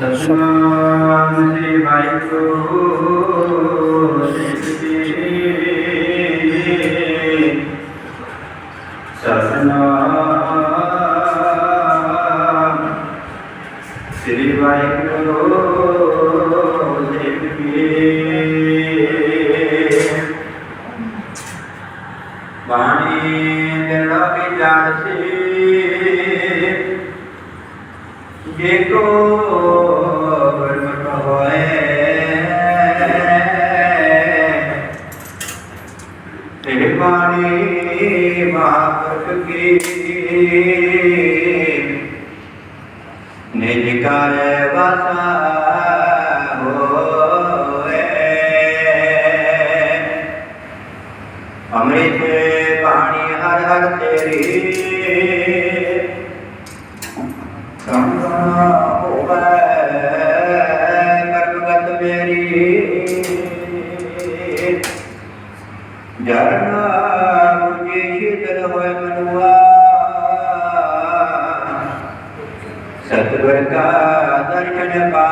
ਸਤਨਾਮ ਸ੍ਰੀ ਵਾਹਿਗੁਰੂ ਜੀ ਕੀ ਸਤਨਾਮ ਸ੍ਰੀ ਵਾਹਿਗੁਰੂ ਜੀ ਕੀ ਬਾਣੀ ਦੇਣਾ ਜੇ ਕੋ ਗੁਰਮਤਿ ਹੋਏ ਤੇ ਬਾਣੀ ਮਹਾਪੁਰਖ ਕੀ? ਨਿਜ ਕਰ ਵਸਾ ਹੋਏ, ਅੰਮ੍ਰਿਤ ਸਤਿਗੁਰ ਕਾ ਦਰਸ਼ਨ ਪਾ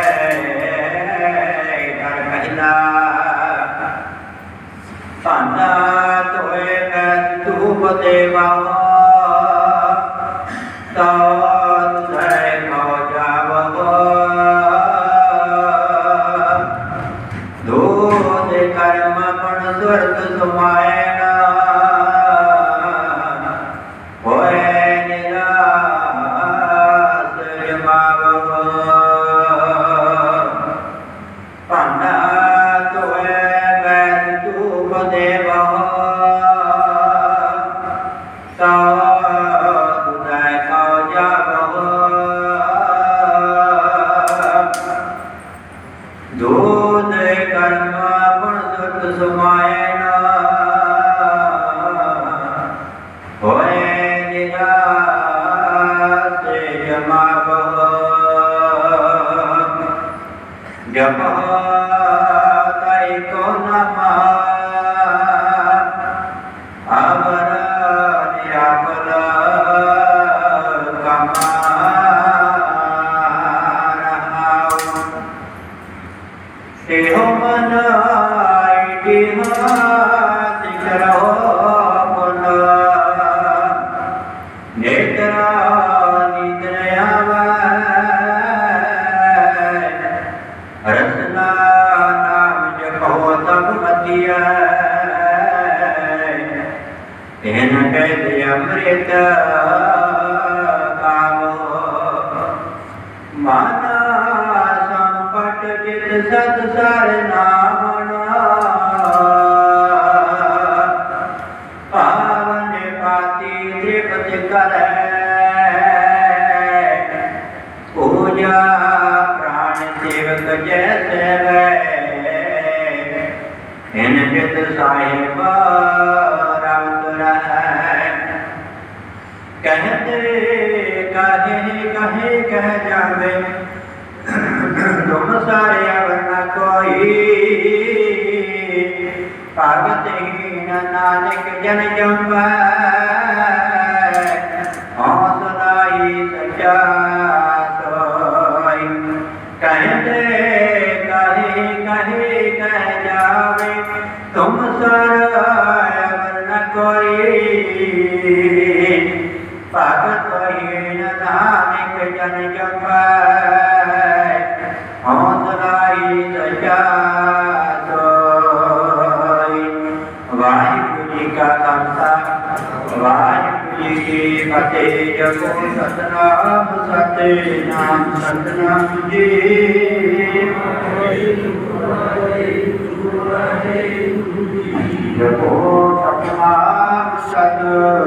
Do the karma, but the sword is mine. ਜਪ ਤਾਈ ਕੋ ਰਸਨਾ ਨਾਮ ਜਪੋ ਤਬ ਮਤੀਐ ਇਹਨ ਕਹਿ ਅੰਮ੍ਰਿਤ ਕਾਮੋ ਮਾਨਾ ਸੰਪਟ ਜਿਤ ਸਤ ਸਰ ਸੇਵਕ ਇਨ ਜਿਤ ਸਾਹਿਬ ਰਾਮ ਰਹਿ ਕਹਤੇ ਕਾਹੇ ਕਹੇ ਕਹਿ ਜਾਵੇ। ਤੁਮ ਸਾਰੇ ਅਵਰ ਕੋਈ ਭਗਤ ਹੀਨ ਨਾਨਕ ਜਨ ਜੰਪੈ ਕਾਹੇ ਕਹੇ ਕਹਿ ਜਾਵੇ। ਤੁਮ ਸਾਰੇ ਅਵਰ ਨ ਕੋਈ। ਭਗਤ ਹੀਨ ਨਾਨਕ ਜਨ ਜਪੈ। ਹੌਸਲਾਈ ਸਜਾ ਵਾਹਿਗੁਰੂ ਜੀ ਕਾ ਖਾਲਸਾ, ਵਾਹਿਗੁਰੂ ਜੀ ਕੀ ਫਤਿਹ ਜਪੋ ਸਤਨਾਮ ਸਤੇ ਨਾਮ ਸਤਨਾਮ ਜੀ। ਜਪੋ ਸਤਨਾਮ ਸਤਨਾਮ